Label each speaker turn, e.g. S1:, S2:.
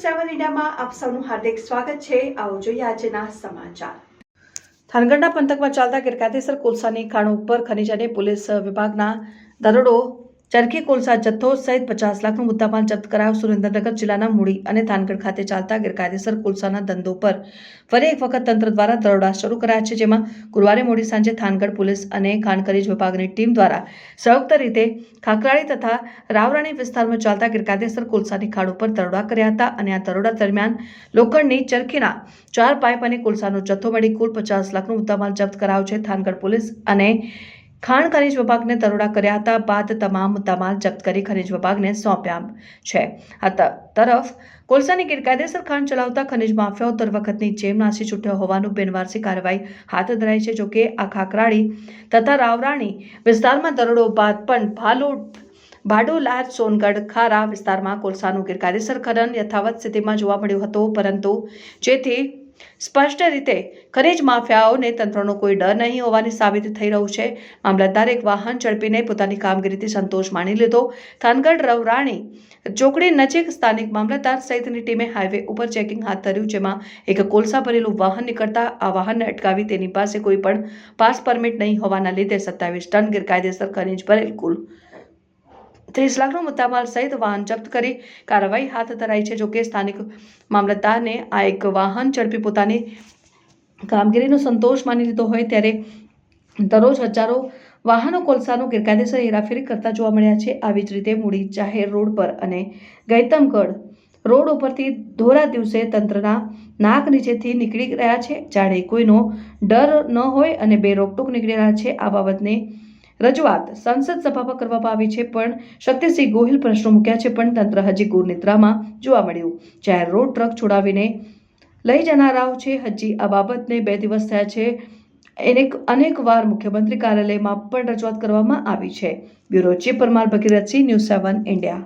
S1: ન્યૂઝમાં આપ સૌનું હાર્દિક સ્વાગત છે. આવો જોઈએ આજના સમાચાર. થાનગઢના પંથકમાં ચાલતા ગેરકાયદેસર કોલસાની ખાણો ઉપર ખનીજ અને પોલીસ વિભાગના દરોડો ચરખી કોલસા જથ્થો સહિત પચાસ લાખનો મુદ્દામાલ જપ્ત કરાયો સુરેન્દ્રનગર જિલ્લાના મૂડી અને થાનગઢ ખાતે ચાલતા ગેરકાયદેસર કોલસાના ધંધો પર. ફરી એક વખત તંત્ર દ્વારા દરોડા શરૂ કરાયા છે, જેમાં ગુરુવારે મોડી સાંજે થાનગઢ પોલીસ અને ખાણ ખનીજ વિભાગની ટીમ દ્વારા સંયુક્ત રીતે ખાકરાળી તથા રાવરાણી વિસ્તારમાં ચાલતા ગેરકાયદેસર કોલસાની ખાડ ઉપર દરોડા કર્યા હતા અને આ દરોડા દરમિયાન લોખંડની ચરખીના ચાર પાઇપ અને કોલસાનો જથ્થો મળી કુલ પચાસ લાખનો મુદ્દામાલ જપ્ત કરાયો છે. થાનગઢ પોલીસ અને ખાણ ખનીજ વિભાગને દરોડા કર્યા હતા, બાદ તમામ તમાલ જપ્ત કરી ખનીજ વિભાગને સોંપ્યા છે. આ તરફ કોલસાની ગેરકાયદેસર ખાણ ચલાવતા ખનીજ માફિયાઓ દર વખતની જેમ નાસી છૂટ્યો હોવાનું બિનવારસી કાર્યવાહી હાથ ધરાઈ છે જોકે આ ખાકરાળી તથા રાવરાણી વિસ્તારમાં દરોડો બાદ પણ ભાલોડ ભાડોલાર સોનગઢ, ખારા વિસ્તારમાં કોલસાનું ગેરકાયદેસર ખનન યથાવત સ્થિતિમાં જોવા મળ્યું હતું, પરંતુ જેથી સ્પષ્ટ રીતે ખનીજ માફિયાઓને તંત્રનો કોઈ ડર નહીં હોવાની સાબિત થઈ રહ્યું છે. મામલતદારે એક વાહન ઝડપીને પોતાની કામગીરીથી સંતોષ માની લીધો. થાનગઢ રવરાણી ચોકડી નજીક સ્થાનિક મામલતદાર સહિતની ટીમે હાઈવે ઉપર ચેકિંગ હાથ ધર્યું, જેમાં એક કોલસા ભરેલું વાહન નીકળતા આ વાહનને અટકાવી તેની પાસે કોઈ પણ પાસ પરમિટ નહીં હોવાના લીધે સત્તાવીસ ટન ગેરકાયદેસર ખનીજ ભરેલ કુલ ત્રીસ લાખનો મુદ્દામાલ સહિત વાહન જપ્ત કરી કાર્યવાહી હાથ ધરાઈ છે. જોકે સ્થાનિક મામલતદારને આ એક વાહન ઝડપી પોતાની કામગીરીનો સંતોષ માની લીધો હોય ત્યારે દરરોજ હજારો વાહનો કોલસાનો ગેરકાયદેસર હેરાફેરી કરતા જોવા મળ્યા છે. આવી જ રીતે મૂડી જાહેર રોડ પર અને ગૈતમગઢ રોડ ઉપરથી ધોરા દિવસે તંત્રના નાક નીચેથી નીકળી રહ્યા છે. જાણે કોઈનો ડર ન હોય અને બે રોકટોક નીકળી રહ્યા છે. આ બાબતને રજૂઆત સંસદ સભામાં કરવામાં આવી છે, પણ શક્તિસિંહ ગોહિલ પ્રશ્નો મૂક્યા છે, પણ તંત્ર હજી ગુરનિદ્રામાં જોવા મળ્યું. જાહેર રોડ ટ્રક છોડાવીને લઈ જનારાઓ છે, હજી આ બાબતને બે દિવસ થયા છે. એને અનેક વાર મુખ્યમંત્રી કાર્યાલયમાં પણ રજૂઆત કરવામાં આવી છે. Bureau chief Parmar Bhagirathsinh News Seven, India.